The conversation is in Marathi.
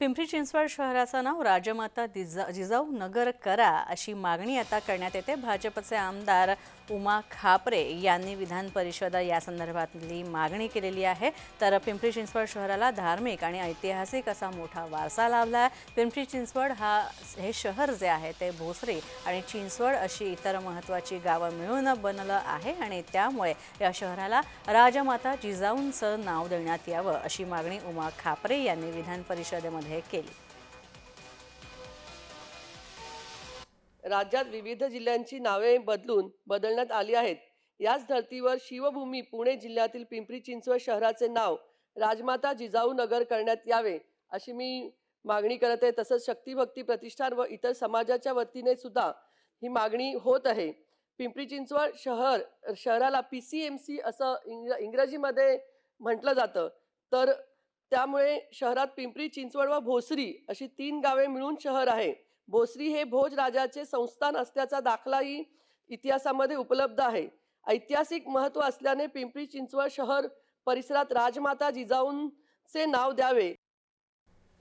पिंपरी चिंचवड शहराचं नाव राजमाता जिजा जिजाऊ नगर करा अशी मागणी आता करण्यात येते. भाजपचे आमदार उमा खापरे यांनी विधान परिषद या संदर्भातली मागणी केलेली आहे. तर पिंपरी चिंचवड शहराला धार्मिक आणि ऐतिहासिक असा मोठा वारसा लाभला आहे पिंपरी चिंचवड हा हे शहर जे आहे ते भोसरी आणि चिंचवड अशी इतर महत्त्वाची गावं मिळून बनलं आहे आणि त्यामुळे या शहराला राजमाता जिजाऊंचं नाव देण्यात यावं अशी मागणी उमा खापरे यांनी विधान परिषदेमध्ये केली. राज्यात विविध जिल्ह्यांची नावे बदलून बदलण्यात आली आहेत. याच धर्तीवर शिवभूमी पुणे जिल्ह्यातील पिंपरी चिंचवड शहराचे नाव राजमाता जिजाऊ नगर करण्यात यावे अशी मी मागणी करत आहे. तसंच शक्तिभक्ती प्रतिष्ठान व इतर समाजाच्या वतीने सुद्धा ही मागणी होत आहे. पिंपरी चिंचवड शहर शहराला पी सी एम सी असं इंग्र इंग्रजीमध्ये म्हटलं जातं. तर त्यामुळे शहरात पिंपरी चिंचवड व भोसरी अशी तीन गावे मिळून शहर आहे. भोसरी हे भोज राजाचे संस्थान असल्याचा दाखलाही इतिहासामध्ये उपलब्ध आहे. ऐतिहासिक महत्त्व असल्याने पिंपरी चिंचवड शहर परिसरात राजमाता जिजाऊंचे नाव द्यावे.